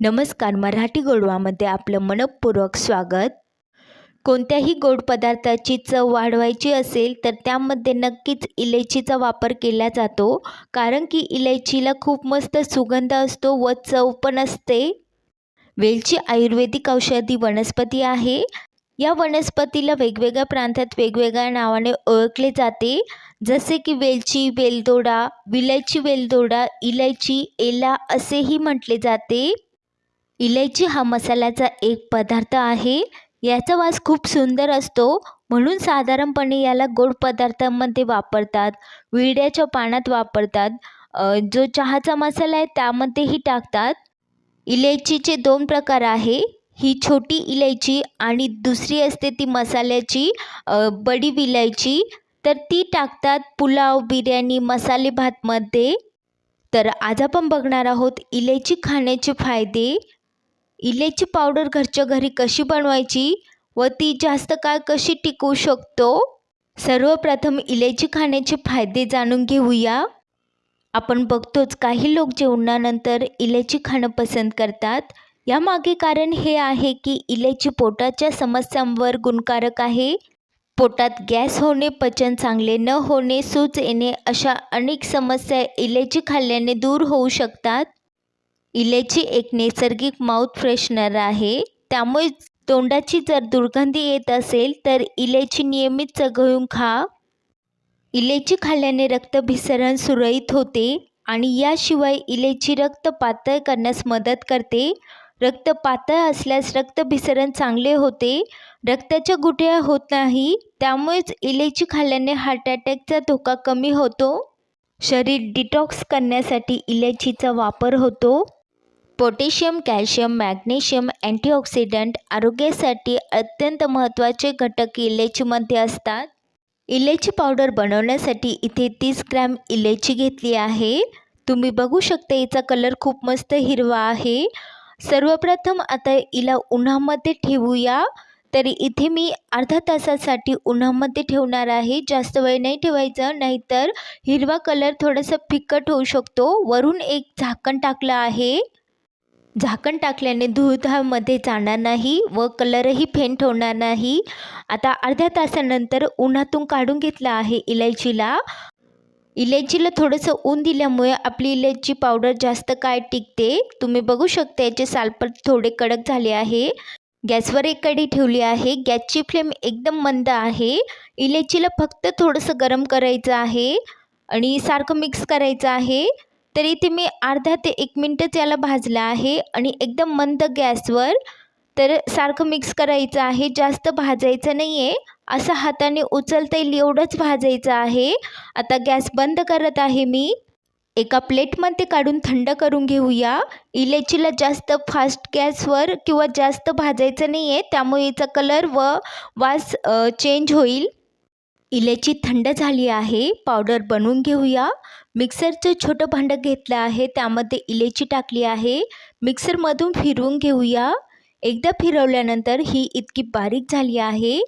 नमस्कार मराठी गोडवामध्ये आपलं मनपूर्वक स्वागत. कोणत्याही गोड पदार्थाची चव वाढवायची असेल तर त्यामध्ये नक्कीच इलायचीचा वापर केला जातो कारण की इलायचीला खूप मस्त सुगंध असतो व चव पण असते. वेलची आयुर्वेदिक औषधी वनस्पती आहे. या वनस्पतीला वेगवेगळ्या प्रांतात वेगवेगळ्या नावाने ओळखले जाते. जसे की वेलची वेलदोडा विलायची वेलदोडा इलायची एला असेही म्हटले जाते. इलायची हा मसाल्याचा एक पदार्थ आहे. याचा वास खूप सुंदर असतो. म्हणून साधारणपणे याला गोड पदार्थांमध्ये वापरतात. विड्याच्या पानात वापरतात. जो चहाचा मसाला आहे त्यामध्येही टाकतात. इलायचीचे दोन प्रकार आहे. ही छोटी इलायची आणि दुसरी असते ती मसाल्याची बडी विलायची. तर ती टाकतात पुलाव बिर्याणी मसाले भातमध्ये. तर आज आपण बघणार आहोत इलायची खाण्याचे फायदे. इलायची पावडर घरच्या घरी कशी बनवायची व ती जास्त काळ कशी टिकवू शकतो? सर्वप्रथम इलायची खाण्याचे फायदे जाणून घेऊया. आपण बघतोच काही लोक जेवणानंतर इलायची खाणं पसंत करतात. यामागे कारण हे आहे की इलायची पोटाच्या समस्यांवर गुणकारक आहे. पोटात गॅस होणे पचन चांगले न होणे सूज येणे अशा अनेक समस्या इलायची खाल्ल्याने दूर होऊ शकतात. इलायची एक नैसर्गिक माउथ फ्रेशनर आहे. त्यामुळे तोंडाची जर दुर्गंधी येत असेल तर इलायची नियमित चघळून खा. इलायची खाल्ल्याने रक्तभिसरण सुरळीत होते आणि याशिवाय इलायची रक्त पातळ करण्यास मदत करते. रक्त पातळ असल्यास रक्तभिसरण चांगले होते. रक्ताच्या गुठळ्या होत नाही त्यामुळेच इलायची खाल्ल्याने हार्ट अटॅकचा धोका कमी होतो. शरीर डिटॉक्स करण्यासाठी इलायचीचा वापर होतो. पोटॅशियम कॅल्शियम मॅग्नेशियम अँटीऑक्सिडंट आरोग्यासाठी अत्यंत महत्त्वाचे घटक इलायचीमध्ये असतात. इलायची पावडर बनवण्यासाठी इथे तीस ग्रॅम इलायची घेतली आहे. तुम्ही बघू शकता याचा कलर खूप मस्त हिरवा आहे. सर्वप्रथम आता हिला उन्हामध्ये ठेवूया. तरी इथे मी अर्धा तासासाठी उन्हामध्ये ठेवणार आहे. जास्त वेळ नाही ठेवायचं नाहीतर हिरवा कलर थोडंसं फिक्कट होऊ शकतो. वरून एक झाकण टाकलं आहे. झाकण टाकल्याने धूळधाळमध्ये जाणार नाही व कलरही फेंट होणार नाही. आता अर्ध्या तासानंतर उन्हातून काढून घेतलं आहे इलायचीला. इलायचीला थोडंसं ऊन दिल्यामुळे आपली इलायची पावडर जास्त काय टिकते. तुम्ही बघू शकता याचे सालपट थोडे कडक झाले आहे. गॅसवर एक कडी ठेवली आहे. गॅसची फ्लेम एकदम मंद आहे. इलायचीला फक्त थोडंसं गरम करायचं आहे आणि सारखं मिक्स करायचं आहे. तर इथे मी अर्धा ते एक मिनटंच याला भाजलं आहे आणि एकदम मंद गॅसवर तर सारखं मिक्स करायचं आहे. जास्त भाजायचं नाही आहे असं हाताने उचलता येईल एवढंच भाजायचं आहे. आता गॅस बंद करत आहे मी. एका प्लेटमध्ये काढून थंड करून घेऊया. इलायचीला जास्त फास्ट गॅसवर किंवा जास्त भाजायचं नाही आहे त्यामुळे याचा कलर व वास चेंज होईल. इलायची थंड झाली आहे पावडर बनवून घेऊया. मिक्सरचं छोटं भांडं घेतलं आहे त्यामध्ये इलायची टाकली आहे. मिक्सरमधून फिरवून घेऊया. एकदा फिरवल्यानंतर ही इतकी बारीक झाली आहे.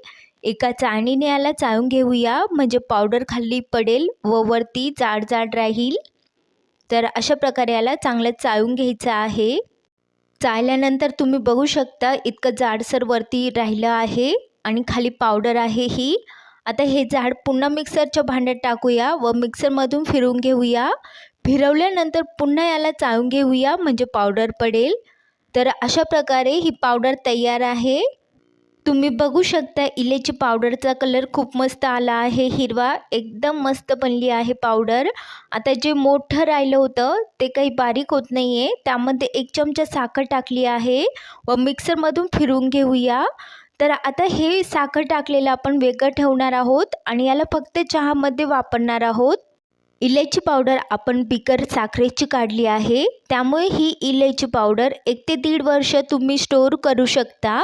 एका चाळणीने याला चाळून घेऊया. म्हणजे पावडर खाली पडेल व वरती जाड जाड राहील. तर अशा प्रकारे याला चांगलं चाळून घ्यायचं आहे. चाळल्यानंतर तुम्ही बघू शकता इतकं जाडसर वरती राहिलं आहे आणि खाली पावडर आहे ही. आता हे झाड पुन्हा मिक्सरच्या भांड्यात टाकूया व मिक्सरमधून फिरवून घेऊया. फिरवल्यानंतर पुन्हा याला चाळून घेऊया म्हणजे पावडर पडेल. तर अशा प्रकारे ही पावडर तयार आहे. तुम्ही बघू शकता इलेची पावडरचा कलर खूप मस्त आला आहे हिरवा एकदम मस्त बनली आहे पावडर. आता जे मोठं राहिलं होतं ते काही बारीक होत नाही आहे त्यामध्ये एक चमचा साखर टाकली आहे व मिक्सरमधून फिरवून घेऊया. तर आता हे साखर टाकलेलं आपण वेगळं ठेवणार आहोत आणि याला फक्त चहामध्ये वापरणार आहोत. इलायची पावडर आपण बिकर साखरेची काढली आहे. त्यामुळे ही इलायची पावडर एक ते दीड वर्ष तुम्ही स्टोअर करू शकता.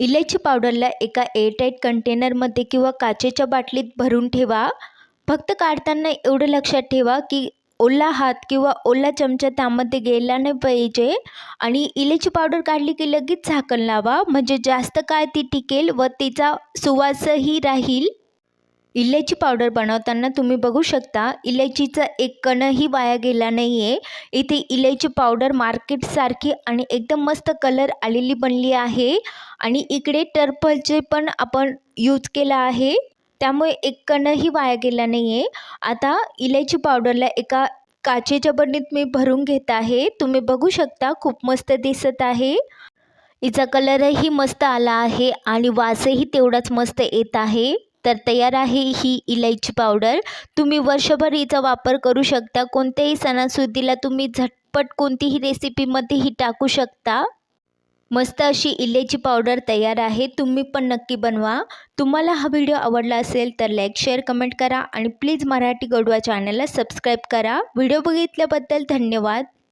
इलायची पावडरला एका एअरटाईट कंटेनरमध्ये किंवा काचेच्या बाटलीत भरून ठेवा. फक्त काढताना एवढं लक्षात ठेवा की ओला हात किंवा ओला चमचा त्यामध्ये गेला नाही पाहिजे. आणि इलायची पावडर काढली की लगेच झाकण लावा. म्हणजे जास्त काळ ती टिकेल व तिचा सुवासही राहील. इलायची पावडर बनवताना तुम्ही बघू शकता इलायचीचा एक कणही वाया गेला नाही आहे इथे इलायची पावडर मार्केटसारखी आणि एकदम मस्त कलर आलेली बनली आहे. आणि इकडे टर्पलचे पण आपण यूज केला आहे. त्यामुळे एक कणही वाया गेला नाही आहे आता इलायची पावडरला एका काचेच्या बरणीत मी भरून घेत आहे. तुम्ही बघू शकता खूप मस्त दिसत आहे. हिचा कलरही मस्त आला आहे आणि वासही तेवढाच मस्त येत आहे. तर तयार आहे ही इलायची पावडर तुम्ही वर्षभर हिचा वापर करू शकता. कोणत्याही सणासुदीला तुम्ही झटपट कोणतीही रेसिपीमध्येही टाकू शकता. मस्त अशी इलेची पावडर तयार आहे. तुम्ही पण नक्की बनवा. तुम्हाला हा व्हिडिओ आवडला असेल तर लाईक शेअर कमेंट करा आणि प्लीज मराठी गडवा चॅनलला सबस्क्राईब करा. व्हिडिओ बघितल्याबद्दल धन्यवाद.